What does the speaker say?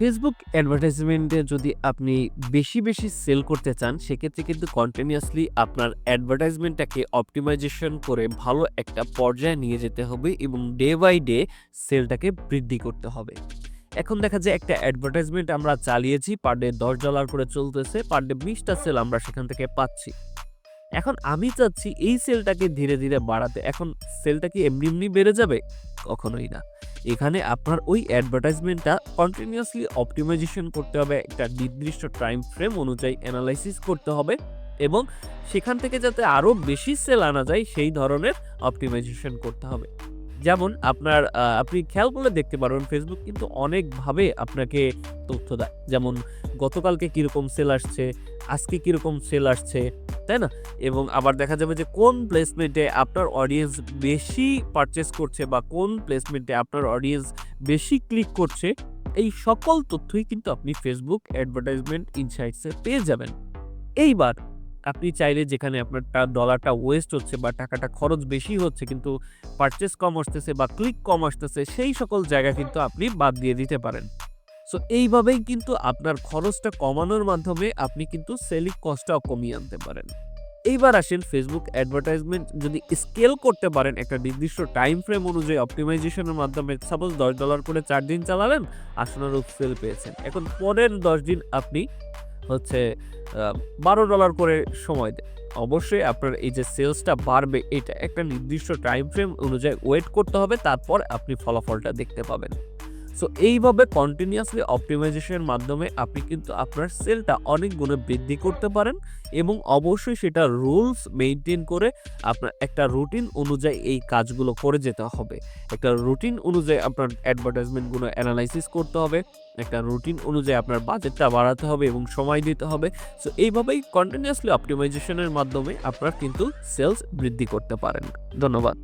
Facebook অ্যাডভার্টাইজমেন্টে যদি আপনি বেশি বেশি সেল করতে চান, সেক্ষেত্রে কিন্তু কন্টিনিউয়াসলি আপনার অ্যাডভার্টাইজমেন্টটাকে অপটিমাইজেশন করে ভালো একটা পর্যায়ে নিয়ে যেতে হবে এবং ডে বাই ডে সেলটাকে বৃদ্ধি করতে হবে। এখন দেখা যায় একটা অ্যাডভার্টাইজমেন্ট আমরা চালিয়েছি পার ডে দশ ডলার করে চলতেছে পার ডে বিশটা সেল আমরা সেখান থেকে পাচ্ছি। এখন আমি চাচ্ছি এই সেলটাকে ধীরে ধীরে বাড়াতে। এখন সেলটা কি এমনি এমনি বেড়ে যাবে? কখনোই না। এখানে আপনার ওই অ্যাডভার্টাইজমেন্টটা কন্টিনিউয়াসলি অপটিমাইজেশন করতে হবে। একটা নির্দিষ্ট টাইম ফ্রেম অনুযায়ী অ্যানালাইসিস করতে হবে এবং সেখান থেকে যাতে আরও বেশি সেল আনা যায়, সেই ধরনের অপটিমাইজেশন করতে হবে। যেমন আপনার আপনি খেয়াল করলে দেখতে পারবেন ফেসবুক কিন্তু অনেকভাবে আপনাকে তথ্য দেয়। যেমন গতকালকে কীরকম সেল আসছে, আজকে কীরকম সেল আসছে তাই না? এবং আবার দেখা যাবে যে কোন প্লেসমেন্টে আপনার অডিয়েন্স বেশি পারচেস করছে বা কোন প্লেসমেন্টে আপনার অডিয়েন্স বেশি ক্লিক করছে, এই সকল তথ্যই কিন্তু আপনি ফেসবুক অ্যাডভার্টাইজমেন্ট ইনসাইটসে পেয়ে যাবেন। এইবার আপনি চাইলে যেখানে আপনার ডলারটা ওয়েস্ট হচ্ছে বা টাকাটা খরচ বেশি হচ্ছে কিন্তু পারচেস কম আসতেছে বা ক্লিক কম আসতেছে, সেই সকল জায়গা কিন্তু আপনি বাদ দিয়ে দিতে পারেন। সো এইভাবেই কিন্তু আপনার খরচটা কমানোর মাধ্যমে আপনি কিন্তু সেলিং কস্টটাও কমিয়ে আনতে পারেন। এইবার আসেন ফেসবুক অ্যাডভার্টাইজমেন্ট যদি স্কেল করতে পারেন একটা নির্দিষ্ট টাইম ফ্রেম অনুযায়ী অপটিমাইজেশনের মাধ্যমে সাপোজ দশ ডলার করে চার দিন চালালেন আশানুরূপ সেল পেয়েছেন। এখন পরের দশ দিন আপনি হচ্ছে বারো ডলার করে সময় দেন। অবশ্যই আপনার এই যে সেলসটা বাড়বে, এটা একটা নির্দিষ্ট টাইম ফ্রেম অনুযায়ী ওয়েট করতে হবে, তারপর আপনি ফলাফলটা দেখতে পাবেন। সো এইভাবে কন্টিনিউয়াসলি অপটিমাইজেশনের মাধ্যমে আপনি কিন্তু আপনার সেলটা অনেক গুণে বৃদ্ধি করতে পারেন এবং অবশ্যই সেটা রুলস মেনটেন করে আপনার একটা রুটিন অনুযায়ী এই কাজগুলো করে যেতে হবে। একটা রুটিন অনুযায়ী আপনার অ্যাডভার্টাইজমেন্টগুলো অ্যানালাইসিস করতে হবে, একটা রুটিন অনুযায়ী আপনার বাজেটটা বাড়াতে হবে এবং সময় দিতে হবে। সো এইভাবেই কন্টিনিউয়াসলি অপটিমাইজেশনের মাধ্যমে আপনার কিন্তু সেলস বৃদ্ধি করতে পারেন। ধন্যবাদ।